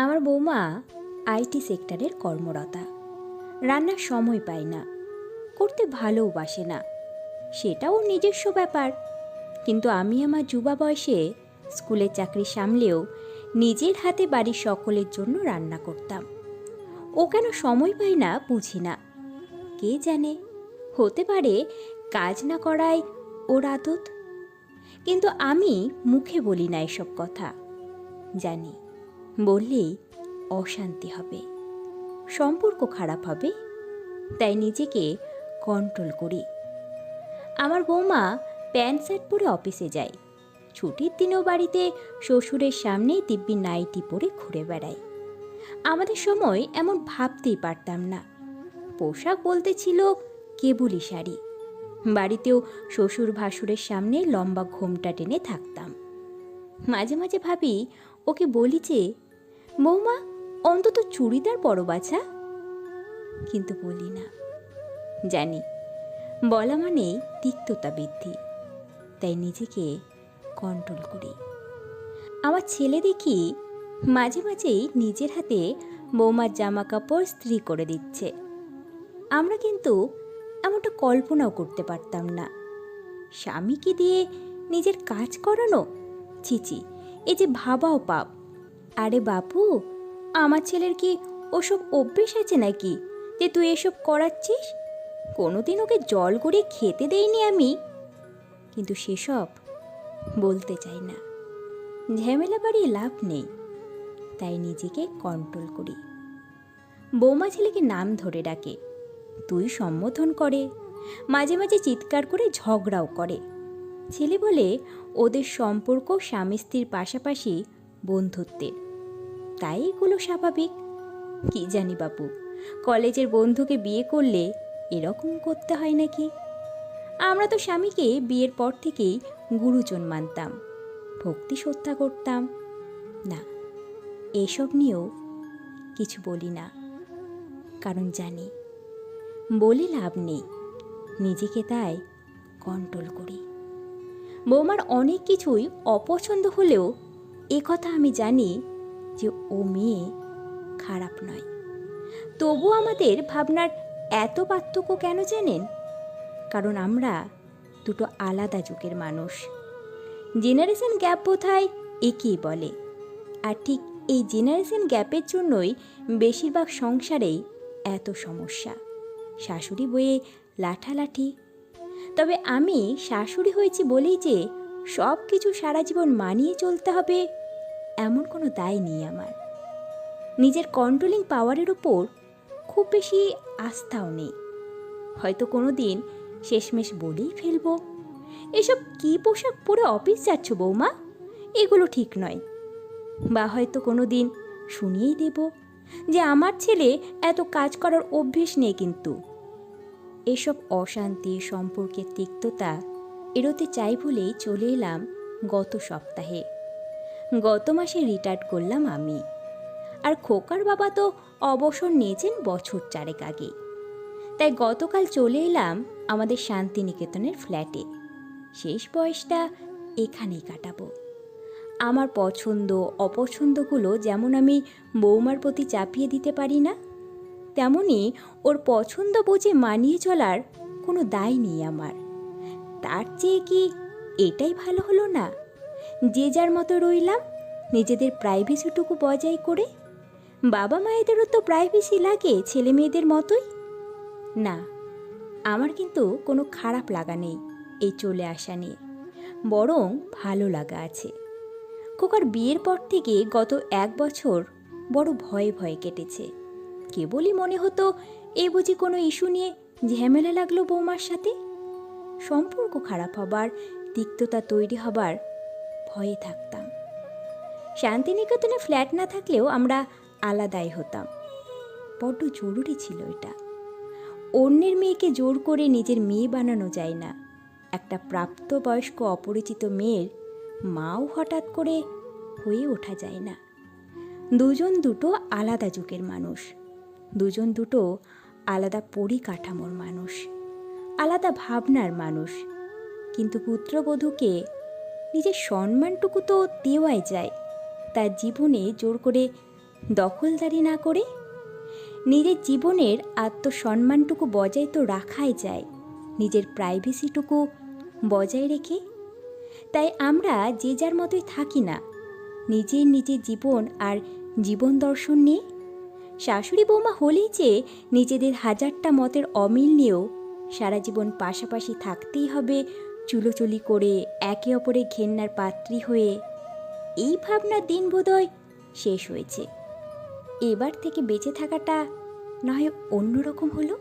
আমার বৌমা আইটি সেক্টরের কর্মরতা রান্নার সময় পায় না, করতে ভালোবাসে না, সেটাও নিজস্ব ব্যাপার। কিন্তু আমি আমার যুবা বয়সে স্কুলের চাকরি সামলেও নিজের হাতে বাড়ির সকলের জন্য রান্না করতাম। ও কেন সময় পায় না বুঝি না। কে জানে, হতে পারে কাজ না করায় ওর আদত। কিন্তু আমি মুখে বলি না এসব কথা, জানি। বললেই অশান্তি হবে। সম্পর্ক খারাপ হবে, তাই নিজেকে কন্ট্রোল করি। আমার বৌমা প্যান্ট শার্ট পরে অফিসে যায়। ছুটির দিনেও বাড়িতে, শ্বশুরের সামনেই দিব্যি নাইটি পরে ঘুরে বেড়ায়। আমাদের সময় এমন ভাবতেই পারতাম না। পোশাক বলতে ছিল কেবলই শাড়ি। বাড়িতেও শ্বশুর ভাসুরের সামনে লম্বা ঘোমটা টেনে থাকতাম। মাঝে মাঝে ভাবি, ওকে বলি যে বৌমা অন্তত চুড়িদার পরো বাছা। কিন্তু বলি না। জানি, বলা মানেই তিক্ততা বৃদ্ধি। তাই নিজেকে কন্ট্রোল করি। আমার ছেলে দেখি মাঝে মাঝেই নিজের হাতে বৌমার জামা কাপড় স্ত্রী করে দিচ্ছে। আমরা কিন্তু এমনটা কল্পনাও করতে পারতাম না। স্বামীকে দিয়ে নিজের কাজ করানো? চিচি এই যে ভাবাও পাপ। আরে বাপু, আমার ছেলের কি ওসব অভ্যেস আছে নাকি যে তুই এসব করাচ্ছিস? কোনোদিন ওকে জল গড়িয়ে খেতে দেইনি আমি। কিন্তু সেসব বলতে চাই না। ঝামেলা বাড়িয়ে লাভ নেই, তাই নিজেকে কন্ট্রোল করি। বৌমা ছেলেকে নাম ধরে ডাকে, তুই সম্বোধন করে, মাঝে মাঝে চিৎকার করে ঝগড়াও করে। ছেলে বলে, ওদের সম্পর্ক স্বামী স্ত্রীর পাশাপাশি বন্ধুত্বের। তাই এগুলো স্বাভাবিক। কি জানি বাপু, কলেজের বন্ধুকে বিয়ে করলে এরকম করতে হয় নাকি? আমরা তো স্বামীকে বিয়ের পর থেকেই গুরুজন মানতাম, ভক্তি শ্রদ্ধা করতাম। না, এসব নিয়েও কিছু বলি না, কারণ জানি বলে লাভ নেই, নিজেকে তাই কন্ট্রোল করি। বৌমার অনেক কিছুই অপছন্দ হলেও এ কথা আমি জানি যে ও মেয়ে খারাপ নয়। তবু আমাদের ভাবনার এত পার্থক্য কেন জানেন? কারণ আমরা দুটো আলাদা যুগের মানুষ। জেনারেশন গ্যাপ বোধহয় একেই বলে। আর ঠিক এই জেনারেশন গ্যাপের জন্যই বেশিরভাগ সংসারেই এত সমস্যা। শাশুড়ি বইয়ে লাঠালাঠি। তবে আমি শাশুড়ি হয়েছি বলেই যে সব কিছু সারা জীবন মানিয়ে চলতে হবে এমন কোনো দায় নেই আমার। নিজের কন্ট্রোলিং পাওয়ারের ওপর খুব বেশি আস্থাও নেই। হয়তো কোনো দিন শেষমেশ বলেই ফেলব। এসব কী পোশাক পরে অফিস যাচ্ছ বৌমা? এগুলো ঠিক নয়। বা হয়তো কোনো দিন শুনিয়েই দেব যে আমার ছেলে এত কাজ করার অভ্যেস নেই কিন্তু। এসব অশান্তি, সম্পর্কের তিক্ততা এড়োতে চাই বলেই চলে এলাম গত সপ্তাহে। গত মাসে রিটায়ার্ড করলাম আমি। আর খোকার বাবা তো অবসর নিয়েছেন বছর চারেক আগে। তাই গতকাল চলে এলাম আমাদের শান্তিনিকেতনের ফ্ল্যাটে শেষ বয়সটা এখানেই কাটাবো। আমার পছন্দ, অপছন্দগুলো যেমন আমি বৌমার প্রতি চাপিয়ে দিতে পারি না, তেমনি ওর পছন্দ বুঝে মানিয়ে চলার কোনো দায় নেই আমার। তার চেয়ে কি এটাই ভালো হলো না? যে যার মতো রইলাম, নিজেদের প্রাইভেসিটুকু বজায় করে। বাবা মায়েদেরও তো প্রাইভেসি লাগে, ছেলে মেয়েদের মতোই। না, আমার কিন্তু কোনো খারাপ লাগা নেই এই চলে আসা নিয়ে। বরং ভালো লাগা আছে। খোকার বিয়ের পর থেকে গত এক বছর বড় ভয়ে ভয়ে কেটেছে। কেবলই মনে হতো, এ বুঝি কোনো ইস্যু নিয়ে ঝামেলা লাগল বৌমার সাথে? সম্পর্ক খারাপ হবার, তিক্ততা তৈরি হবার ভয়ে থাকতাম। শান্তিনিকেতনে ফ্ল্যাট না থাকলেও আমরা আলাদাই হতাম। বড্ড জরুরি ছিল এটা। অন্যের মেয়েকে জোর করে নিজের মেয়ে বানানো যায় না। একটা প্রাপ্তবয়স্ক অপরিচিত মেয়ের মাও হঠাৎ করে হয়ে ওঠা যায় না। দুজন দুটো আলাদা যুগের মানুষ। দুজন দুটো আলাদা পরিকাঠামোর মানুষ। আলাদা ভাবনার মানুষ। কিন্তু পুত্রবধূকে নিজের সম্মানটুকু তো দেওয়াই যায়। তার জীবনে জোর করে দখলদারি না করে নিজের জীবনের আত্মসম্মানটুকু বজায় তো রাখাই যায়। নিজের প্রাইভেসিটুকু বজায় রেখে। তাই আমরা যে যার মতোই থাকি না। নিজের নিজের জীবন আর জীবন দর্শন নিয়ে। শাশুড়ি বৌমা হলেই যে নিজেদের হাজারটা মতের অমিল নিয়েও সারা জীবন পাশাপাশি থাকতেই হবে চুলোচুলি করে একে অপরে ঘেন্নার পাত্রী হয়ে এই ভাবনা দিন বোধহয় শেষ হয়েছে। এবার থেকে বেঁচে থাকাটা নয়, অন্যরকম হলো।